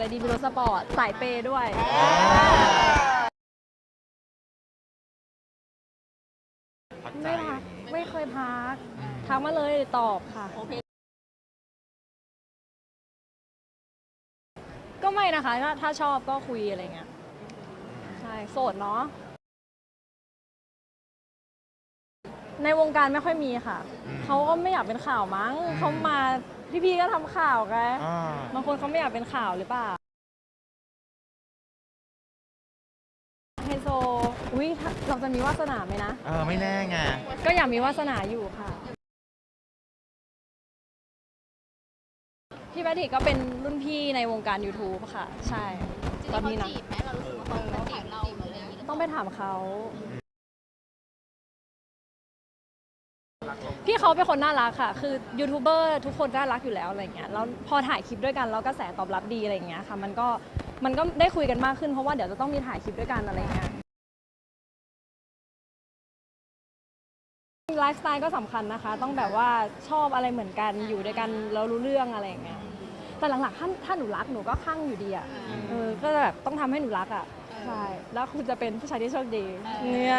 ใจดีมีรถสปอร์ตสายเปย์ด้วย พักใจไม่พักไม่เคยพักทักมาเลยตอบค่ะ ก็ไม่นะคะ ถ้าถ้าชอบก็คุยอะไรเงี้ยใช่โสดเนาะในวงการไม่ค่อยมีค่ะ เขาก็ไม่อยากเป็นข่าวมั้งเขามา พี่ๆก็ทำข่าวไงอ่าบางคนเขาไม่อยากเป็นข่าวหรือเปล่าไฮโซอุ้ยถ้าเราจะมีวาสนาไหมนะ เออไม่แน่ไงก็อยากมีวาสนาอยู่ค่ะ พี่แพทริกก็เป็นรุ่นพี่ในวงการ YouTube ค่ะ ใช่ ตอนนี้นะจีบไหมเรารู้สึกว่าเขามาจีบเราหรืออะไรอย่างเงี้ยต้องไปถามเขา พี่เขาเป็นคนน่ารักค่ะ คือยูทูบเบอร์ทุกคนน่ารักอยู่แล้วอะไรเงี้ยแล้วพอถ่ายคลิปด้วยกันแล้วกระแสตอบรับดีอะไรเงี้ยค่ะ มันก็มันก็ได้คุยกันมากขึ้นเพราะว่าเดี๋ยวจะต้องมีถ่ายคลิปด้วยกันอะไรเงี้ยไลฟ์สไตล์ก็สำคัญนะคะ ต้องแบบว่าชอบอะไรเหมือนกันอยู่ด้วยกันแล้วรู้เรื่องอะไรอย่างเงี้ยแต่หลังๆถ้าถ้าหนูรักหนูก็คลั่งอยู่ดีอะเออก็แบบต้องทำให้หนูรักอะใช่แล้วคุณจะเป็นผู้ชายที่โชคดีเนี่ย